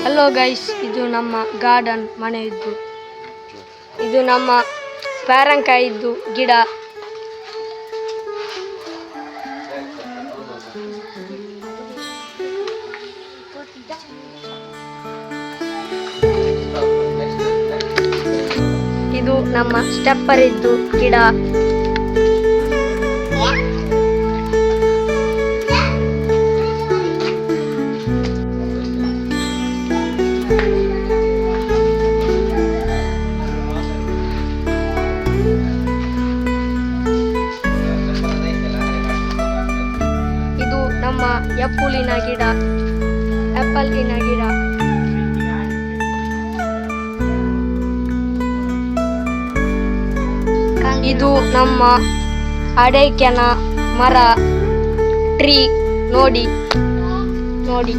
Hello guys ಇದು ನಮ್ಮ garden ಮನೆ ಇದ್ದು. ಇದು ನಮ್ಮ ಪ್ಯಾರಂಕಾಯಿ ಇದ್ದು ಗಿಡ. ಇದು ನಮ್ಮ ಸ್ಟೆಪ್ಪರ್ ಇದ್ದು ಗಿಡ. ಎಪ್ಪುಲಿನ ಗಿಡ ಆ್ಯಪಲ್ಲಿನ ಗಿಡ. ಇದು ನಮ್ಮ ಅಡೈಕೆನ ಮರ ಟ್ರೀ ನೋಡಿ ನೋಡಿ.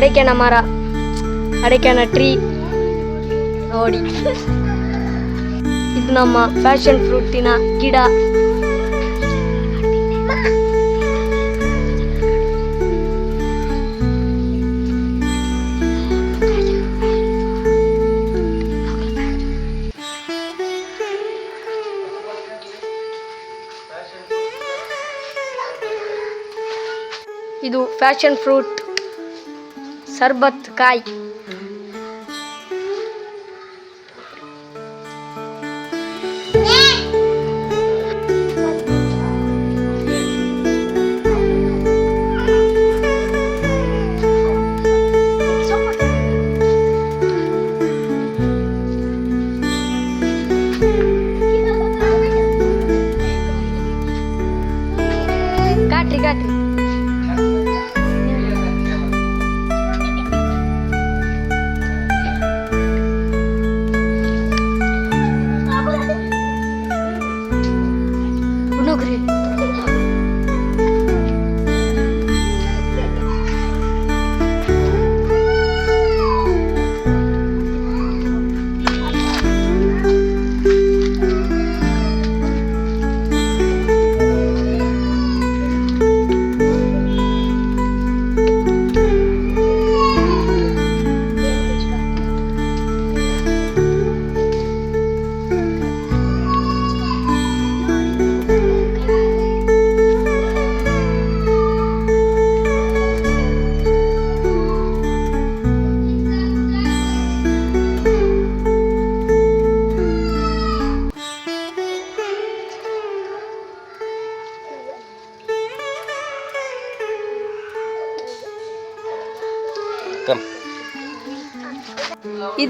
ಅಡಿಕೆನ ಮರ ಅಡಿಕೆನ ಟ್ರೀ ನೋಡಿ. ಇದು ನಮ್ಮ ಫ್ಯಾಷನ್ ಫ್ರೂಟಿನ ಗಿಡ. ಇದು ಫ್ಯಾಷನ್ ಫ್ರೂಟ್ શરબત કાય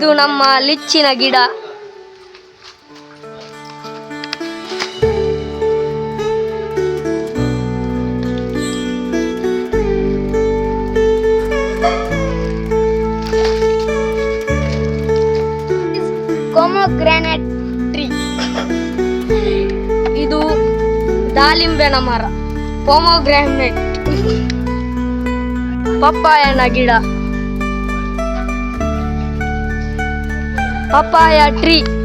ಇದು ನಮ್ಮ ಲಿಚ್ಚಿನ ಗಿಡ. ಗ್ರಾನೈಟ್ ಟ್ರೀ ಇದು ದಾಳಿಂಬೆನ ಮರ. ಪೊಮೊಗ್ರಾನೆಟ್ ಪಪ್ಪಾಯನ ಗಿಡ. Papaya tree.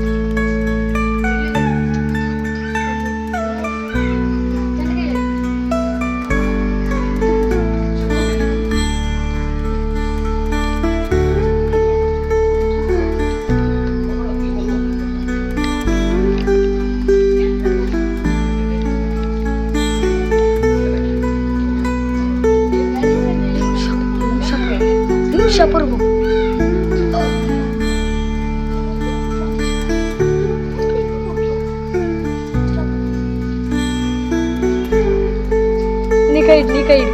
ಕೈ ಇಡಿ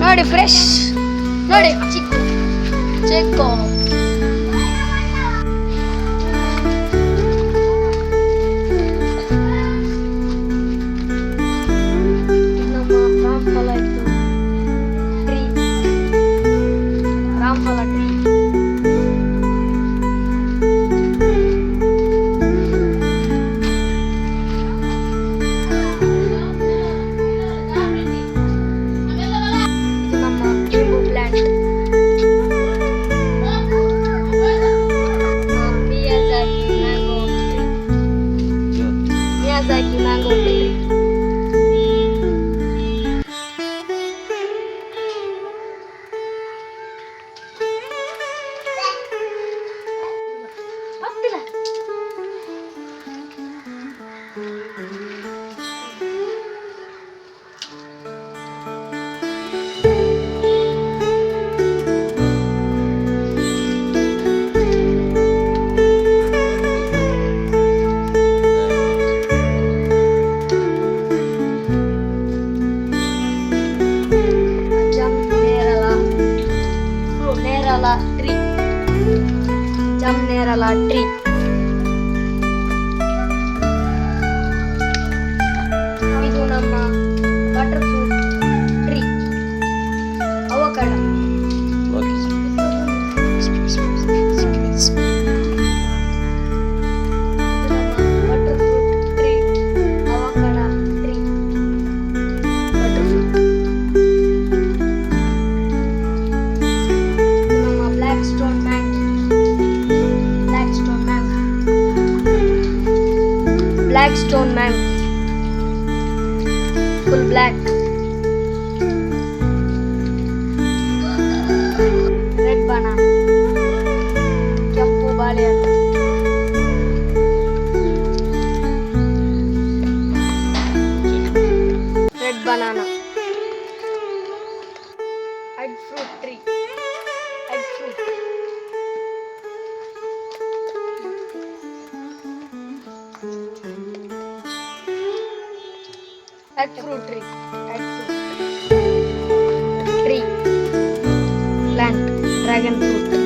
ನೋಡಿ ಫ್ರೆಶ್ ನೋಡಿ ಚಿಕ್ಕ ಚಿಕ್ಕು 在迪曼公司 black stone mango full black red banana ಕೆಂಪು ಬಾಳೆಹಣ್ಣು red banana egg fruit tree. Egg fruit tree. Plant. Dragon fruit